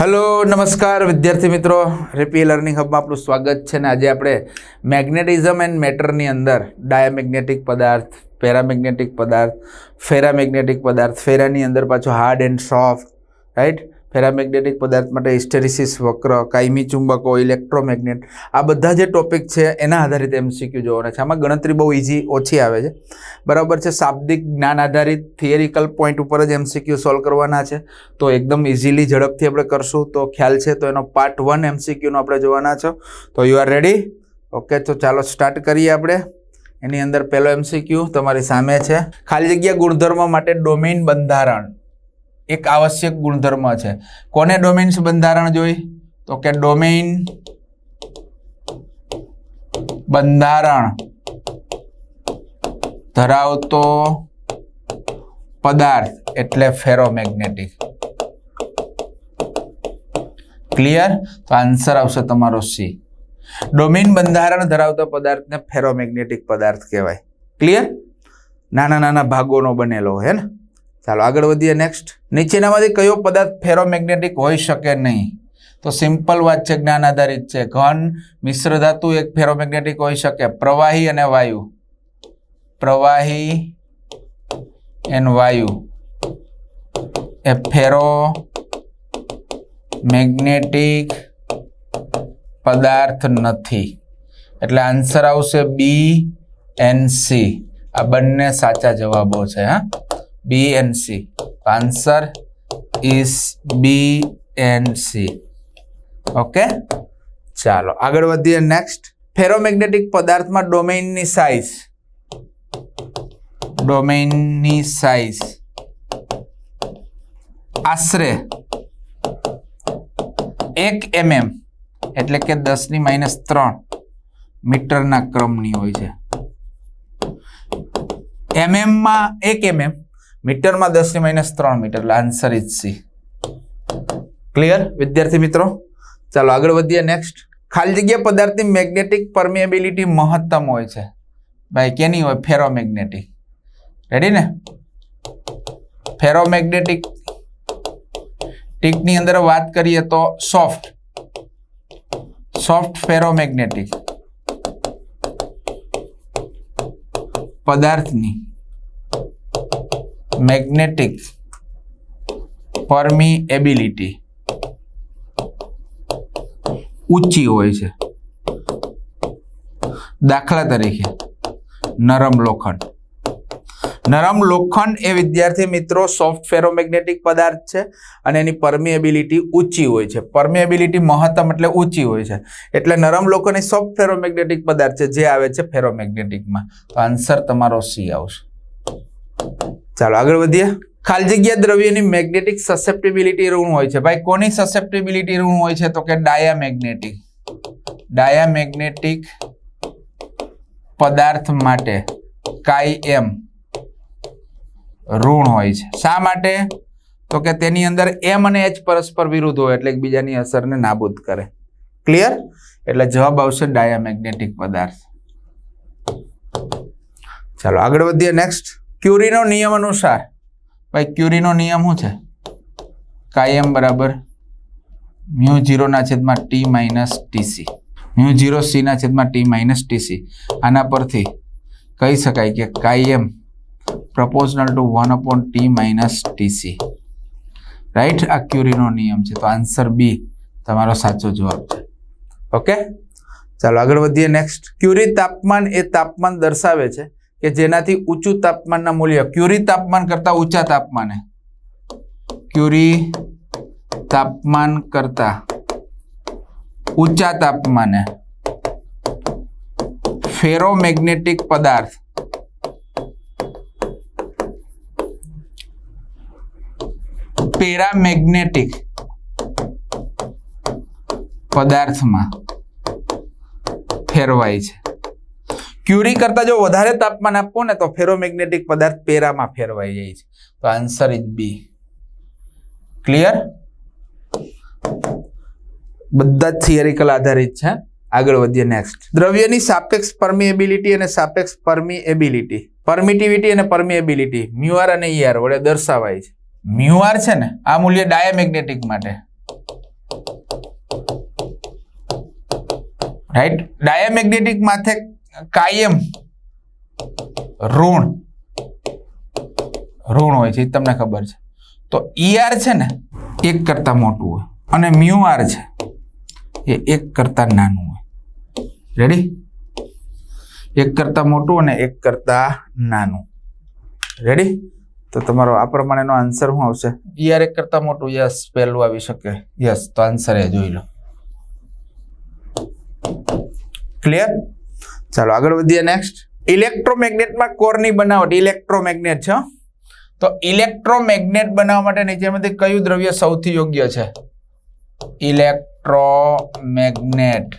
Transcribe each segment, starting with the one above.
Hello, નમસ્કાર વિદ્યાર્થી મિત્રો. રેપી લર્નિંગ હબમાં આપણું સ્વાગત છે ને આજે આપણે મેગ્નેટિઝમ એન્ડ મેટરની અંદર ડાયામેગ્નેટિક પદાર્થ, પેરામેગ્નેટિક પદાર્થ, ફેરામેગ્નેટિક પદાર્થ, ફેરાની અંદર પાછો hard and soft, right? Ferromagnetic પદાર્થ માટે હિસ્ટેરિસિસ, વક્ર, કાયમી ચુંબકો, ઇલેક્ટ્રોમેગ્નેટ, આ બધા જે ટોપિક છે એના આધારિત એમસીક્યુ જોવાના છે. આમાં ગણતરી બહુ ઇઝી ઓછી આવે છે. બરાબર છે, શાબ્દિક જ્ઞાન આધારિત થિયરિકલ પોઈન્ટ ઉપર જ એમસીક્યુ સોલ્વ કરવાના છે. તો એકદમ ઇઝીલી ઝડપથી આપણે કરશું. તો ખ્યાલ છે, તો એનો પાર્ટ વન એમસીક્યુનો આપણે જોવાના છો. તો યુ આર રેડી ઓકે તો ચાલો સ્ટાર્ટ કરીએ આપણે. એની અંદર પહેલો એમસીક્યુ તમારી સામે છે. ખાલી જગ્યા ગુણધર્મ માટે ડોમેન બંધારણ. એક આવશ્યક ગુણધર્મ છે. કોને ડોમેન્સ બંધારણ જોઈ? તો કે ડોમેઇન બંધારણ. ધરાવતો પદાર્થ એટલે ફેરોમેગ્નેટિક ક્લિયર તો આન્સર આવશે તમારો સી ડોમેન બંધારણ ધરાવતો પદાર્થને ફેરોમેગ્નેટિક પદાર્થ કહેવાય. ક્લિયર નાના નાના ભાગોનો બનેલો હે ને ચાલો આગળ વધીએ નેક્સ્ટ નીચેનામાંથી કયો પદાર્થ ફેરોમેગ્નેટિક હોઈ શકે નહીં? તો સિમ્પલ વાત છે, જ્ઞાન આધારિત છે. ઘન, મિશ્ર ધાતુ એક ફેરોમેગ્નેટિક હોઈ શકે. પ્રવાહી અને વાયુ. પ્રવાહી એન વાયુ. એ ફેરો મેગ્નેટિક પદાર્થ નથી. એટલે આન્સર આવશે બી એન સી આ બંને સાચા જવાબો છે, હા? B and C answer is B and C okay ચાલો, આગળ વધીએ નેક્સ્ટ ફેરોમેગ્નેટિક પદાર્થમાં ડોમેઇનની સાઇઝ ડોમેઇનની સાઇઝ આશરે એક એમએમ એટલે કે દસની માઇનસ ત્રણ મીટરના ક્રમની હોય છે. એમએમમાં એક એમએમ મીટરમાં દસની માઇનસ ત્રણ મીટર. એટલે આન્સર ઇઝ સી ક્લિયર વિદ્યાર્થી મિત્રો? ચાલો આગળ વધીએ નેક્સ્ટ ખાલી જગ્યા પદાર્થની મેગ્નેટિક પરમિએબિલિટી મહત્તમ હોય છે. ભાઈ, કેની હોય? ફેરોમેગ્નેટિક રેડી ને? ફેરોમેગ્નેટિક ટીકની અંદર વાત કરીએ તો સોફ્ટ સોફ્ટ ફેરોમેગ્નેટિક પદાર્થની. મેગ્નેટિક પરમિએબિલિટી ઊંચી હોય છે. દાખલા તરીકે નરમ લોખંડ. નરમ લોખંડ એ વિદ્યાર્થી મિત્રો સોફ્ટ ફેરોમેગ્નેટિક પદાર્થ છે અને એની પરમિએબિલિટી ઊંચી હોય છે. પરમિએબિલિટી મહત્તમ એટલે ઊંચી હોય છે. એટલે નરમ લોખંડ એ સોફ્ટ ફેરોમેગ્નેટિક પદાર્થ છે, જે આવે છે ફેરોમેગ્નેટિકમાં તો આન્સર તમારો સી આવશે. ચાલો આગળ વધીએ. ખાલી જગ્યા દ્રવ્યની મેગ્નેટિક સસેપ્ટિબિલિટી ઋણ હોય છે. ભાઈ, કોની સસેપ્ટિબિલિટી ઋણ હોય છે? તો કે ડાયામેગ્નેટિક ડાયામેગ્નેટિક પદાર્થ માટે કાયમ ઋણ હોય છે. શા માટે? તો કે તેની અંદર એમ અને એચ પરસ્પર વિરુદ્ધ હોય એટલે એકબીજાની અસરને નાબૂદ કરે. ક્લિયર એટલે જવાબ આવશે ડાયામેગ્નેટિક પદાર્થ. ચાલો આગળ વધીએ. નેક્સ્ટ ક્યુરીનો નિયમ અનુસાર. ભાઈ, ક્યુરીનો નિયમ શું છે? કાયમ બરાબર મ્યુ જીરોના છેદમાં T minus TC mu zero સીના છેદમાં ટી માઇનસ ટીસી આના પરથી કહી શકાય કે કાયમ proportional to one upon T minus TC right? આ ક્યુરીનો નિયમ છે. તો આન્સર બી તમારો સાચો જવાબ છે. ઓકે? ચાલો આગળ વધીએ. નેક્સ્ટ. ક્યુરી તાપમાન એ તાપમાન દર્શાવે છે. કે જેનાથી ઊંચું તાપમાનના મૂલ્ય, ક્યુરી તાપમાન કરતા ઊંચા તાપમાને. ક્યુરી તાપમાન કરતા ઊંચા તાપમાને. ફેરોમેગ્નેટિક પદાર્થ. પેરામેગ્નેટિક પદાર્થમાં ફેરવાય છે. ક્યુરી કરતાં જો વધારે તાપમાન આપો ને તો ફેરોમેગ્નેટિક પદાર્થ પેરામાં ફેરવાઈ જાય છે. તો આન્સર ઇઝ બી ક્લિયર બધા જ થિયરિકલ આધારિત છે. આગળ વધીએ નેક્સ્ટ દ્રવ્યની સાપેક્ષ પરમિએબિલિટી અને સાપેક્ષ પરમિએબિલિટી પરમિટિવિટી અને પરમિએબિલિટી મ્યુઆર અને ઈઆર વડે દર્શાવાય છે. મ્યુઆર છે ને, આ મૂલ્ય ડાયામેગ્નેટિક માટે. રાઈટ ડાયામેગ્નેટિક માથે કાયમ ઋણ. ઋણ હોય છે, એ તમને ખબર છે. તો ઈઆર છે ને, એક કરતા મોટું હોય. અને મ્યુ આર છે, એ એક કરતા નાનું હોય. રેડી એક કરતા મોટું અને એક કરતા નાનું. રેડી તો તમારો આ પ્રમાણેનો આન્સર શું આવશે? ઈઆર એક કરતા મોટું, યસ, પહેલું આવી શકે. યસ તો આન્સર એ જોઈ લો. ક્લિયર ચાલો આગળ વધીએ નેક્સ્ટ ઇલેક્ટ્રોમેગ્નેટમાં કોરની બનાવટ? ઇલેક્ટ્રોમેગ્નેટ છે તો ઇલેક્ટ્રોમેગ્નેટ બનાવવા માટે નીચેમાંથી કયું દ્રવ્ય સૌથી યોગ્ય છે? ઇલેક્ટ્રોમેગ્નેટ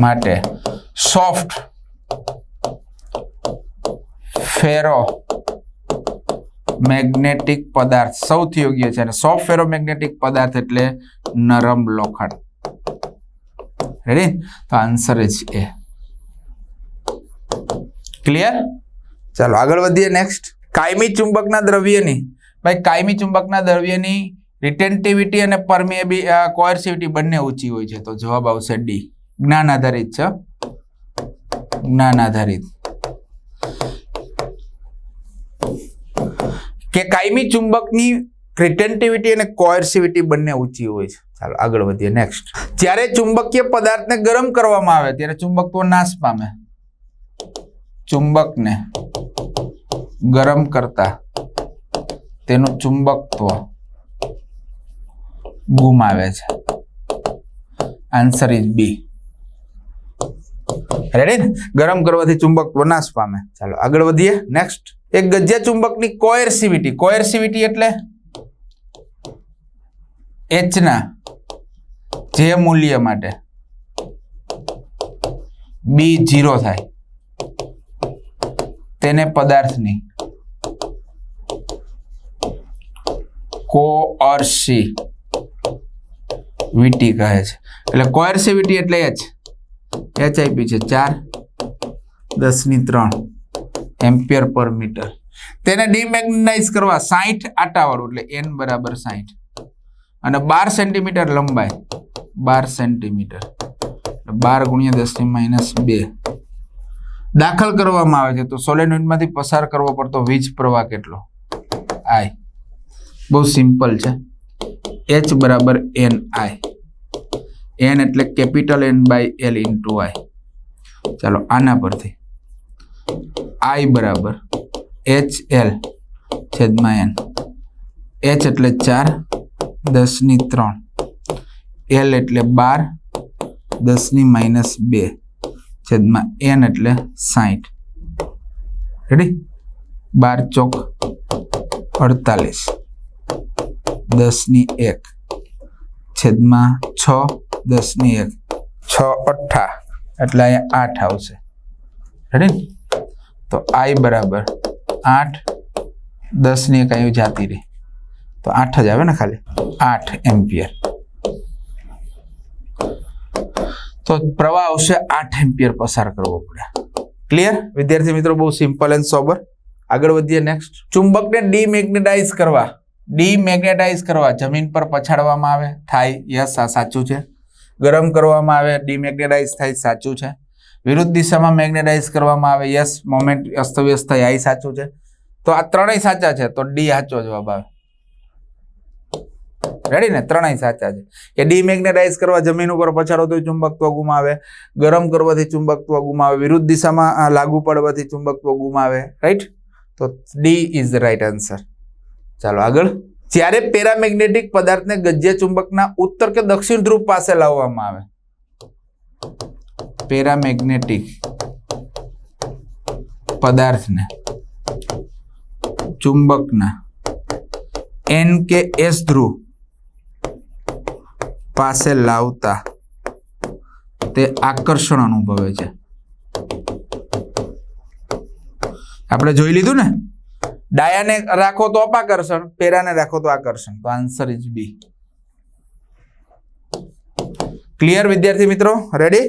માટે સોફ્ટ, ફેરો, મેગ્નેટિક પદાર્થ સૌથી યોગ્ય છે. અને સોફ્ટ ફેરોમેગ્નેટિક પદાર્થ એટલે નરમ લોખંડ. રેડી તો આન્સર જ એ. ક્લિયર ચાલો, આગળ વધીએ નેક્સ્ટ કાયમી ચુંબકના દ્રવ્યની. ભાઈ, કાયમી ચુંબકના દ્રવ્યની રિટેન્ટિવિટી અને પરમિએબી કોયર્સિવિટી બંને ઊંચી હોય છે. તો જવાબ આવશે ડી જ્ઞાન આધારિત છે. જ્ઞાન આધારિત. કે કાયમી ચુંબકની રિટેન્ટિવિટી અને કોયર્સિવિટી બંને ઊંચી હોય છે. ચાલો, આગળ વધીએ. નેક્સ્ટ જ્યારે ચુંબકીય પદાર્થને ગરમ કરવામાં આવે, ત્યારે ચુંબકત્વ નાશ પામે. ચુંબકને ગરમ કરતા તેનું ચુંબકત્વ ગુમાવે છે. આન્સર ઇઝ બી રેડી ને ગરમ કરવાથી ચુંબક નાશ પામે. ચાલો, આગળ વધીએ. નેક્સ્ટ એક ગજ્યા ચુંબકની કોયર્સિવિટી કોયર્સિવિટી એટલે? એચના જે મૂલ્ય માટે બી જીરો થાય. તેને પદાર્થની. કોઅર્સી વીટી કહે છે. એટલે કોઅર્સિવિટી એટલે એચ એચ આપી છે. ચાર દસની ત્રણ એમ્પિયર પર મીટર. તેને ડિમેગ્નેટાઇઝ કરવા સાઠ આટાવાળું, એટલે એન બરાબર સાઠ અને બાર સેન્ટીમીટર લંબાઈ, બાર સેન્ટીમીટર. બાર ગુણ્યા દસની માઇનસ બે. દાખલ કરવામાં આવે છે, તો સોલેનોઇડમાંથી પસાર કરવો પડતો વીજ પ્રવાહ કેટલો? આઈ. બહુ સિમ્પલ છે. એચ બરાબર એન આઈ. એન એટલે capital N by L into I. ચાલો, આના પરથી. આઈ બરાબર એચ એલ છેદમાં એન. એચ એટલે ચાર, દસની ત્રણ. એલ એટલે બાર, દસની માઇનસ બે. છેદમાં એન એટલે સાઠ રેડી બાર ચોક અડતાલીસ. દસની એક. છેદમાં છ, દસની એક. છ અઠ્ઠા. એટલે અહીંયા આઠ આવશે. રેડી તો આઈ બરાબર આઠ, દસની એક અહીં જાતી રહી. તો આઠ જ આવે ને ખાલી? આઠ એમ્પિયર. તો પ્રવાહ આવશે આઠ એમ્પિયર પસાર કરવો પડે. ક્લિયર વિદ્યાર્થી મિત્રો, બહુ સિમ્પલ એન્ડ સોબર આગળ વધીએ નેક્સ્ટ ચુંબકને ડીમેગ્નેટાઇઝ કરવા. ડીમેગ્નેટાઇઝ કરવા. જમીન પર પછાડવામાં આવે. થાય, યસ, આ સાચું છે. ગરમ કરવામાં આવે, ડીમેગ્નેટાઇઝ થાય, સાચું છે. વિરુદ્ધ દિશામાં મેગ્નેટાઇઝ કરવામાં આવે, યસ, મોમેન્ટ અસ્તવ્યસ્ત થાય, આ સાચું છે. તો આ ત્રણેય સાચા છે, તો ડી સાચો જવાબ આવે. રેડી ને? ત્રણેય સાચા છે. કે ડીમેગ્નેટાઇઝ કરવા જમીન ઉપર પછાડો તો ચુંબકત્વ ગુમાવે. ગરમ કરવાથી ચુંબકત્વ ગુમાવે. વિરુદ્ધ દિશામાં લાગુ પડવાથી ચુંબકત્વ ગુમાવે. રાઈટ તો ડી ઇઝ રાઈટ આન્સર ચાલો આગળ. જ્યારે પેરામેગ્નેટિક પદાર્થને ગજ્ય ચુંબકના ઉત્તર કે દક્ષિણ ધ્રુવ પાસે લાવવામાં આવે. પેરામેગ્નેટિક પદાર્થને ચુંબકના એન કે એસ ધ્રુવ પાસે લાવતા તે આકર્ષણ અનુભવે છે. આપણે જોઈ લીધું ને? ડાયાને રાખો તો અપાકર્ષણ, પેરાને રાખો તો આકર્ષણ. તો આન્સર ઇઝ બી ક્લિયર વિદ્યાર્થી મિત્રો? રેડી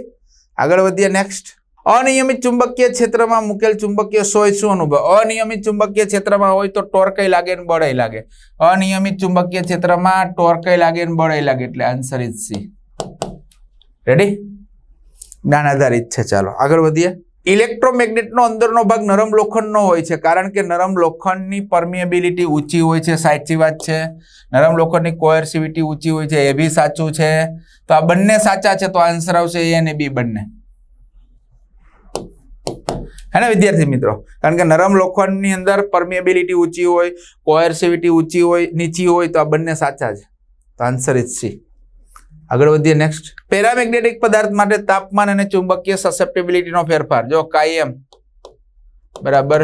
આગળ વધીએ નેક્સ્ટ અનિયમિત ચુંબકીય ક્ષેત્રમાં મૂકેલ ચુંબકીય સોય શું અનુભવ? અનિયમિત ચુંબકીય ક્ષેત્રમાં હોય તો ટોર્કઈ લાગે ને બળાઈ લાગે. અનિયમિત ચુંબકીય ક્ષેત્રમાં ટોર્કઈ લાગે ને બળાઈ લાગે એટલે આન્સર ઇઝ સી રેડી જ્ઞાન આધારિત છે, ચાલો. આગળ વધીએ. ઇલેક્ટ્રોમેગ્નેટનો અંદરનો ભાગ નરમ લોખંડનો હોય છે, કારણ કે નરમ લોખંડની પરમિએબિલિટી ઊંચી હોય છે, સાચી વાત છે. નરમ લોખંડની કોયર્સિવિટી ઊંચી હોય છે, એ બી સાચું છે. તો આ બંને સાચા છે, તો આન્સર આવશે એ અને બી બંને. હે ને વિદ્યાર્થી મિત્રો? કારણ કે નરમ લોખંડની અંદર પરમિએબિલિટી ઊંચી હોય કોયર્સિવિટી ઊંચી હોય, નીચી હોય, તો આ બંને સાચા છે. તો આન્સર ઇઝ સી આગળ વધીએ નેક્સ્ટ પેરામેગ્નેટિક પદાર્થ માટે તાપમાન અને ચુંબકીય સસેપ્ટેબિલિટીનો ફેરફાર. જો કાયમ બરાબર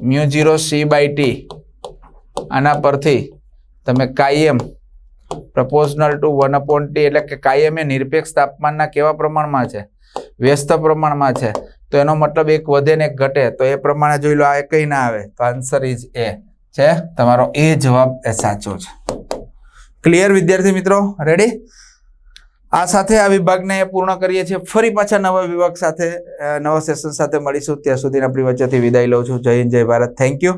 mu zero C by T આના પરથી તમે કાયમ proportional to one upon T એટલે કે કાયમ એ નિરપેક્ષ તાપમાનના કેવા પ્રમાણમાં છે? વ્યસ્ત પ્રમાણમાં છે. તો એનો મતલબ એક વધે ને એક ઘટે. તો એ પ્રમાણે જોઈ લો આ કંઈ ના આવે. તો આન્સર ઇઝ એ છે? તમારો એ જવાબ એ સાચો છે. ક્લિયર વિદ્યાર્થી મિત્રો? રેડી આ સાથે આ વિભાગને પૂર્ણ કરીએ છીએ. ફરી પાછા નવા વિભાગ સાથે નવા સેશન સાથે મળીશું. ત્યાં સુધી આપણી વચ્ચેથી વિદાય લઉં છું. જય હિન્દ, જય ભારત. Thank you